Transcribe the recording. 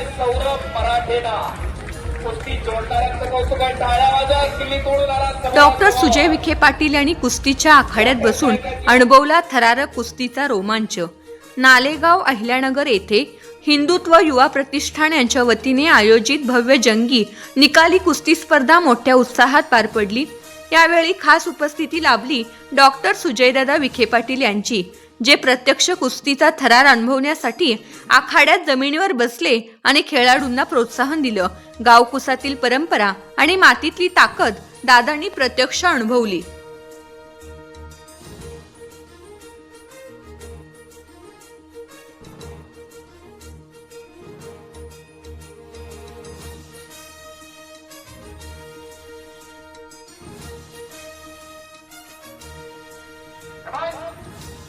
केलाय सौरभ कुस्ती जोडणाऱ्यांचं कौतुक आहे टाळ्या वाजवा किल्ली तोडून आला डॉक्टर सुजय विखे पाटील यांनी कुस्तीच्या आखाड्यात बसून अनुभवला थरारक कुस्तीचा रोमांच. नालेगाव अहिल्यानगर येथे हिंदुत्व युवा प्रतिष्ठान यांच्या वतीने आयोजित भव्य जंगी निकाली कुस्ती स्पर्धा मोठ्या उत्साहात पार पडली. यावेळी खास उपस्थिती लाभली डॉक्टर सुजयदादा विखे पाटील यांची. जे प्रत्यक्ष कुस्तीचा थरार अनुभवण्यासाठी आखाड्यात जमिनीवर बसले आणि खेळाडूंना प्रोत्साहन दिलं गावकुसातील परंपरा आणि मातीतली ताकद दादांनी प्रत्यक्ष अनुभवली Come on.